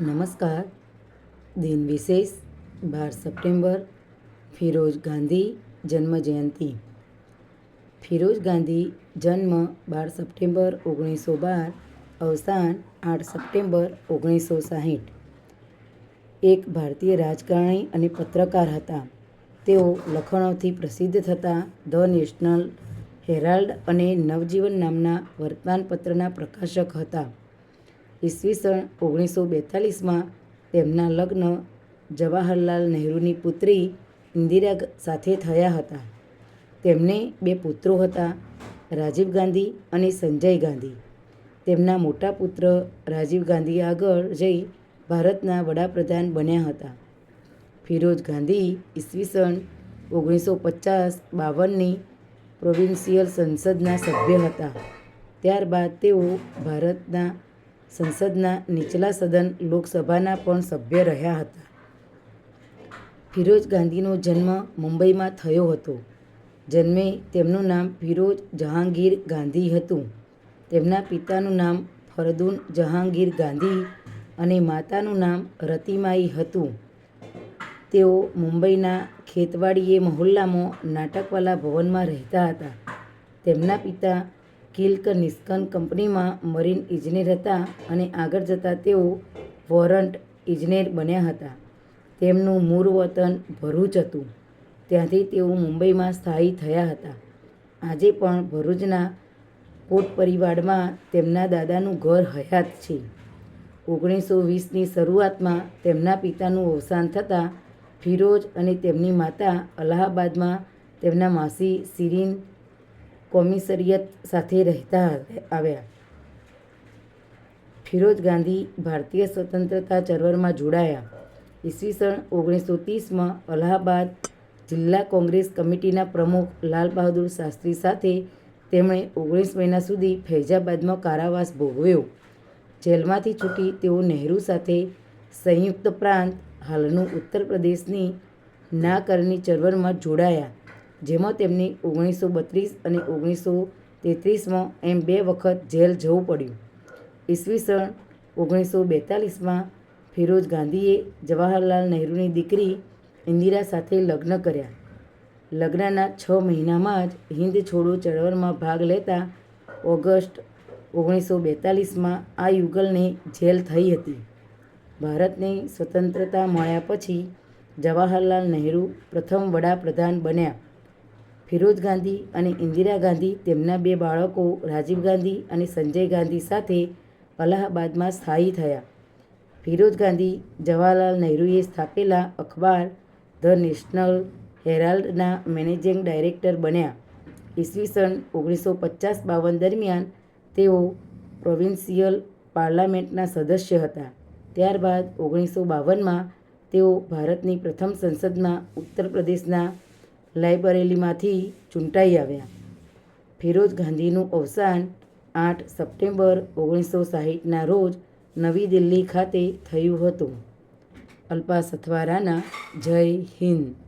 નમસ્કાર. દિન વિશેષ, બાર સપ્ટેમ્બર ફિરોજ ગાંધી જન્મ જયંતિ ફિરોજ ગાંધી જન્મ બાર સપ્ટેમ્બર ઓગણીસો બાર, અવસાન આઠ સપ્ટેમ્બર ઓગણીસો સાહીઠ. એક ભારતીય રાજકારણી અને પત્રકાર હતા. તેઓ લખણોથી પ્રસિદ્ધ થતા ધ નેશનલ હેરાલ્ડ અને નવજીવન નામના વર્તમાનપત્રના પ્રકાશક હતા. ઈસવીસન ઓગણીસો બેતાલીસમાં તેમના લગ્ન જવાહરલાલ નહેરુની પુત્રી ઇન્દિરા સાથે થયા હતા. તેમને બે પુત્રો હતા, રાજીવ ગાંધી અને સંજય ગાંધી. તેમના મોટા પુત્ર રાજીવ ગાંધી આગળ જઈ ભારતના વડાપ્રધાન બન્યા હતા. ફિરોજ ગાંધી ઈસવીસન ઓગણીસો પચાસ બાવનની પ્રોવિન્સિયલ સંસદના સભ્ય હતા. ત્યારબાદ તેઓ ભારતના સંસદના નીચલા સદન લોકસભાના પણ સભ્ય રહ્યા હતા. ફિરોજ ગાંધીનો જન્મ મુંબઈમાં થયો હતો. જન્મે તેમનું નામ ફિરોજ જહાંગીર ગાંધી હતું. તેમના પિતાનું નામ ફરદુન જહાંગીર ગાંધી અને માતાનું નામ રતિમાઈ હતું. તેઓ મુંબઈના ખેતવાડીએ મહોલ્લામાં નાટકવાલા ભવનમાં રહેતા હતા. તેમના પિતા કિલ્ક નિસ્કન કંપનીમાં મરીન ઇજનેર હતા અને આગળ જતાં તેઓ વોરંટ ઇજનેર બન્યા હતા. તેમનું મૂળ વતન ભરૂચ હતું. ત્યાંથી તેઓ મુંબઈમાં સ્થાયી થયા હતા. આજે પણ ભરૂચના કોટ પરિવારમાં તેમના દાદાનું ઘર હયાત છે. ઓગણીસો વીસની શરૂઆતમાં તેમના પિતાનું અવસાન થતાં ફિરોજ અને તેમની માતા અલ્હાબાદમાં તેમના માસી સિરીન કોમિસરિયત સાથે રહેતા આવ્યા. ફિરોજ ગાંધી ભારતીય સ્વતંત્રતા ચળવળમાં જોડાયા. ઈસવીસન ઓગણીસો ત્રીસમાં અલ્હાબાદ જિલ્લા કોંગ્રેસ કમિટીના પ્રમુખ લાલ બહાદુર શાસ્ત્રી સાથે તેમણે ઓગણીસ મહિના સુધી ફૈજાબાદમાં કારાવાસ ભોગવ્યો. જેલમાંથી છૂટી તેઓ નહેરુ સાથે સંયુક્ત પ્રાંત, હાલનું ઉત્તર પ્રદેશની ના કરની ચળવળમાં જોડાયા. જેમાં તેમને ઓગણીસો બત્રીસ અને ઓગણીસો તેત્રીસમાં એમ બે વખત જેલ જવું પડ્યું. ઈસવીસન ઓગણીસો બેતાલીસમાં ફિરોજ ગાંધીએ જવાહરલાલ નહેરુની દીકરી ઇન્દિરા સાથે લગ્ન કર્યા. લગ્નના છ મહિનામાં જ હિન્દ છોડો ચળવળમાં ભાગ લેતા ઓગસ્ટ ઓગણીસો બેતાલીસમાં આ યુગલને જેલ થઈ હતી. ભારતને સ્વતંત્રતા મળ્યા પછી જવાહરલાલ નહેરુ પ્રથમ વડાપ્રધાન બન્યા. ફિરોજ ગાંધી અને ઇન્દિરા ગાંધી તેમના બે બાળકો રાજીવ ગાંધી અને સંજય ગાંધી સાથે અલ્હાબાદમાં સ્થાયી થયા. ફિરોજ ગાંધી જવાહરલાલ નહેરુએ સ્થાપેલા અખબાર ધ નેશનલ હેરાલ્ડના મેનેજિંગ ડાયરેક્ટર બન્યા. ઈસવીસન ઓગણીસો પચાસ બાવન દરમિયાન તેઓ પ્રોવિન્સિયલ પાર્લામેન્ટના સદસ્ય હતા. ત્યારબાદ ઓગણીસો બાવનમાં તેઓ ભારતની પ્રથમ સંસદમાં ઉત્તર પ્રદેશના લાયબરેલીમાંથી ચૂંટાઈ આવ્યા. ફિરોજ ગાંધીનું અવસાન આઠ સપ્ટેમ્બર ઓગણીસો સાહીઠના રોજ નવી દિલ્હી ખાતે થયું હતું. અલ્પા સથવારાના જય હિન્દ.